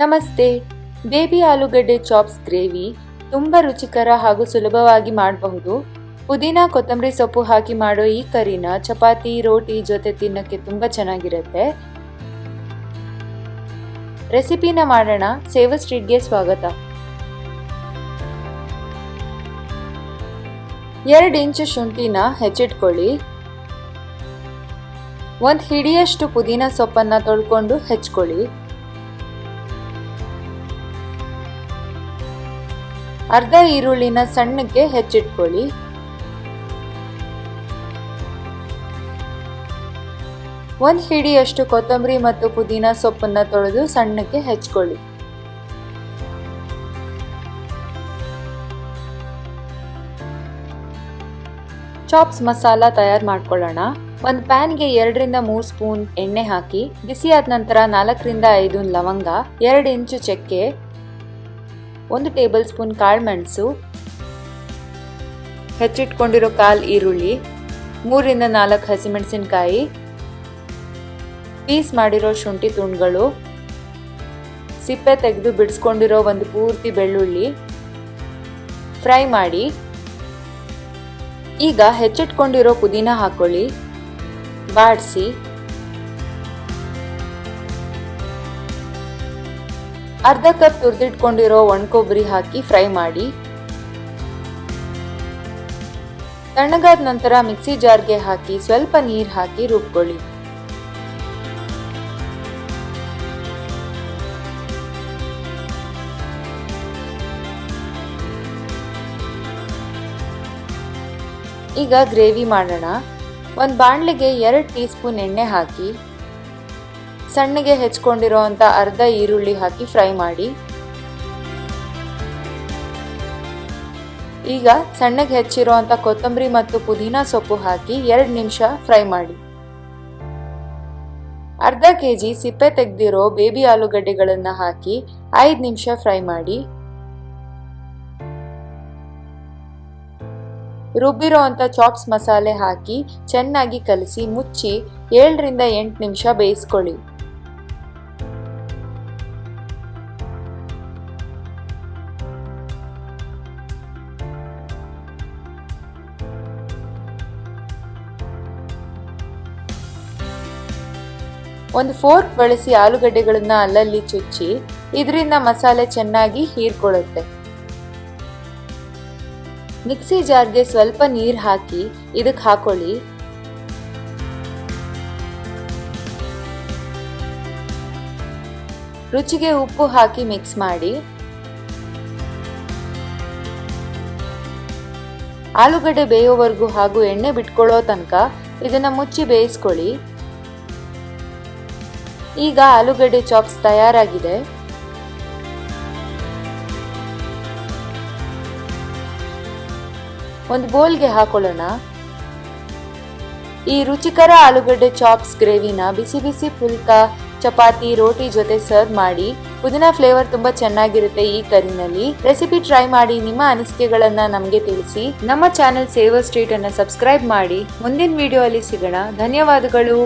ನಮಸ್ತೆ. ಬೇಬಿ ಆಲೂಗಡ್ಡೆ chops gravy ತುಂಬ ರುಚಿಕರ ಹಾಗೂ ಸುಲಭವಾಗಿ ಮಾಡಬಹುದು. ಪುದೀನ, ಕೊತ್ತಂಬರಿ ಸೊಪ್ಪು ಹಾಕಿ ಮಾಡೋ ಈ ಕರಿನ ಚಪಾತಿ, ರೋಟಿ ಜೊತೆ ತಿನ್ನಕ್ಕೆ ತುಂಬ ಚೆನ್ನಾಗಿರುತ್ತೆ. ರೆಸಿಪಿನ ಮಾಡೋಣ. ಸೇವ ಸ್ಟ್ರೀಟ್ಗೆ ಸ್ವಾಗತ. ಎರಡು ಇಂಚು ಶುಂಠಿನ ಹೆಚ್ಚಿಟ್ಕೊಳ್ಳಿ. ಒಂದು ಹಿಡಿಯಷ್ಟು ಪುದೀನ ಸೊಪ್ಪನ್ನು ತೊಳ್ಕೊಂಡು ಹೆಚ್ಕೊಳ್ಳಿ ಅರ್ಧ ಈರುಳ್ಳಿನ ಸಣ್ಣಕ್ಕೆ ಹೆಚ್ಚಿಟ್ಕೊಳ್ಳಿ. ಒಂದು ಹಿಡಿಯಷ್ಟು ಕೊತ್ತಂಬರಿ ಮತ್ತು ಪುದೀನ ಸೊಪ್ಪನ್ನು ತೊಳೆದು ಸಣ್ಣಕ್ಕೆ ಹೆಚ್ಕೊಳ್ಳಿ ಚಾಪ್ಸ್ ಮಸಾಲ ತಯಾರು ಮಾಡ್ಕೊಳ್ಳೋಣ. ಒಂದು ಪ್ಯಾನ್ಗೆ ಎರಡರಿಂದ ಮೂರು ಸ್ಪೂನ್ ಎಣ್ಣೆ ಹಾಕಿ ಬಿಸಿ ಆದ ನಂತರ ನಾಲ್ಕರಿಂದ ಐದು ಲವಂಗ, ಎರಡು ಇಂಚು ಚಕ್ಕೆ ಒಂದು ಟೇಬಲ್ ಸ್ಪೂನ್ ಕಾಳುಮೆಣಸು ಹೆಚ್ಚಿಟ್ಕೊಂಡಿರೋ ಕಾಲು ಈರುಳ್ಳಿ, ಮೂರಿಂದ ನಾಲ್ಕು ಹಸಿಮೆಣಸಿನಕಾಯಿ, ಪೀಸ್ ಮಾಡಿರೋ ಶುಂಠಿ ತುಂಡುಗಳು, ಸಿಪ್ಪೆ ತೆಗೆದು ಬಿಡಿಸ್ಕೊಂಡಿರೋ ಒಂದು ಪೂರ್ತಿ ಬೆಳ್ಳುಳ್ಳಿ, ಫ್ರೈ ಮಾಡಿ, ಈಗ ಹೆಚ್ಚಿಟ್ಕೊಂಡಿರೋ ಪುದೀನ ಹಾಕೊಳ್ಳಿ, ಬಾಡಿಸಿ ಅರ್ಧ ಕಪ್ ತುರಿದಿಟ್ಕೊಂಡಿರೋ ಒಣಕೊಬ್ಬರಿ ಹಾಕಿ ಫ್ರೈ ಮಾಡಿ. ತಣ್ಣಗಾದ ನಂತರ ಮಿಕ್ಸಿ ಜಾರ್ಗೆ ಹಾಕಿ ಸ್ವಲ್ಪ ನೀರು ಹಾಕಿ ರುಬ್ಕೊಳ್ಳಿ. ಈಗ ಗ್ರೇವಿ ಮಾಡೋಣ. ಒಂದು ಬಾಣಲೆಗೆ ಎರಡು ಟೀ ಸ್ಪೂನ್ ಎಣ್ಣೆ ಹಾಕಿ. ಸಣ್ಣಗೆ ಹೆಚ್ಕೊಂಡಿರೋ ಅರ್ಧ ಈರುಳ್ಳಿ ಹಾಕಿ ಫ್ರೈ ಮಾಡಿ. ಈಗ ಸಣ್ಣಗೆ ಹೆಚ್ಚಿರೋ ಕೊತ್ತಂಬರಿ ಮತ್ತು ಪುದೀನಾ ಸೊಪ್ಪು ಹಾಕಿ ಎರಡು ನಿಮಿಷ ಫ್ರೈ ಮಾಡಿ. ಅರ್ಧ ಕೆ ಜಿ ಸಿಪ್ಪೆ ತೆಗೆದಿರೋ ಬೇಬಿ ಆಲೂಗಡ್ಡೆಗಳನ್ನು ಹಾಕಿ ಐದು ನಿಮಿಷ ಫ್ರೈ ಮಾಡಿ. ರುಬ್ಬಿರೋ ಅಂಥ ಚಾಪ್ಸ್ ಮಸಾಲೆ ಹಾಕಿ ಚೆನ್ನಾಗಿ ಕಲಸಿ ಮುಚ್ಚಿ ಏಳರಿಂದ ಎಂಟು ನಿಮಿಷ ಬೇಯಿಸ್ಕೊಳ್ಳಿ. ಒಂದು ಫೋರ್ಕ್ ಬಳಸಿ ಆಲೂಗಡ್ಡೆಗಳನ್ನ ಅಲ್ಲಲ್ಲಿ ಚುಚ್ಚಿ, ಇದರಿಂದ ಮಸಾಲೆ ಚೆನ್ನಾಗಿ ಹೀರ್ಕೊಳ್ಳುತ್ತೆ. ಮಿಕ್ಸಿ ಜಾರ್ಗೆ ಸ್ವಲ್ಪ ನೀರು ಹಾಕಿ ಇದಕ್ಕೆ ಹಾಕೊಳ್ಳಿ. ರುಚಿಗೆ ಉಪ್ಪು ಹಾಕಿ ಮಿಕ್ಸ್ ಮಾಡಿ. ಆಲೂಗಡ್ಡೆ ಬೇಯೋವರೆಗೂ ಹಾಗೂ ಎಣ್ಣೆ ಬಿಟ್ಕೊಳ್ಳೋ ತನಕ ಇದನ್ನ ಮುಚ್ಚಿ ಬೇಯಿಸ್ಕೊಳ್ಳಿ. ಈಗ ಆಲೂಗಡ್ಡೆ ಚಾಪ್ಸ್ ತಯಾರಾಗಿದೆ. ಒಂದು ಬೋಲ್ಗೆ ಹಾಕೊಳ್ಳೋಣ. ಈ ರುಚಿಕರ ಆಲೂಗಡ್ಡೆ ಚಾಪ್ಸ್ ಗ್ರೇವಿನ ಬಿಸಿ ಬಿಸಿ ಪುಲ್ಕ, ಚಪಾತಿ, ರೋಟಿ ಜೊತೆ ಸರ್ವ್ ಮಾಡಿ ಪುದೀನ ಫ್ಲೇವರ್ ತುಂಬಾ ಚೆನ್ನಾಗಿರುತ್ತೆ ಈ ಕರಿನಲ್ಲಿ. ರೆಸಿಪಿ ಟ್ರೈ ಮಾಡಿ, ನಿಮ್ಮ ಅನಿಸಿಕೆಗಳನ್ನ ನಮಗೆ ತಿಳಿಸಿ. ನಮ್ಮ ಚಾನೆಲ್ ಸೇವರ್ ಸ್ಟ್ರೀಟ್ ಅನ್ನ ಸಬ್ಸ್ಕ್ರೈಬ್ ಮಾಡಿ. ಮುಂದಿನ ವಿಡಿಯೋ ಅಲ್ಲಿ ಸಿಗೋಣ. ಧನ್ಯವಾದಗಳು.